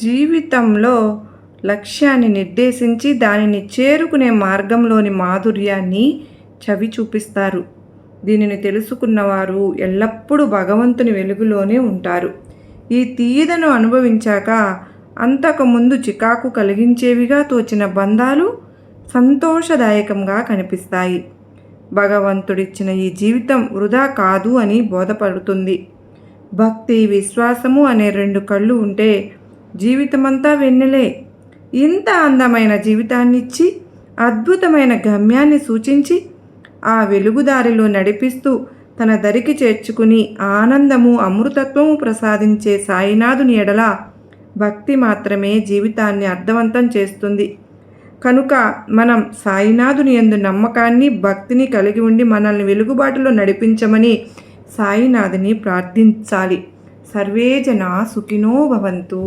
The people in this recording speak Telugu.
జీవితంలో లక్ష్యాన్ని నిర్దేశించి దానిని చేరుకునే మార్గంలోని మాధుర్యాన్ని చవి చూపిస్తారు. దీనిని తెలుసుకున్నవారు ఎల్లప్పుడూ భగవంతుని వెలుగులోనే ఉంటారు. ఈ తీయదను అనుభవించాక అంతకుముందు చికాకు కలిగించేవిగా తోచిన బంధాలు సంతోషదాయకంగా కనిపిస్తాయి. భగవంతుడిచ్చిన ఈ జీవితం వృధా కాదు అని బోధపడుతుంది. భక్తి విశ్వాసము అనే రెండు కళ్ళు ఉంటే జీవితమంతా వెన్నెలే. ఇంత అందమైన జీవితాన్నిచ్చి అద్భుతమైన గమ్యాన్ని సూచించి ఆ వెలుగుదారిలో నడిపిస్తూ తన దరికి చేర్చుకుని ఆనందము అమృతత్వము ప్రసాదించే సాయినాథుని ఎడల భక్తి మాత్రమే జీవితాన్ని అర్థవంతం చేస్తుంది. కనుక మనం సాయినాథుని ఎందు నమ్మకాన్ని భక్తిని కలిగి ఉండి మనల్ని వెలుగుబాటులో నడిపించమని సాయినాథుని ప్రార్థించాలి. సర్వే జనా సుఖినో భవంతు.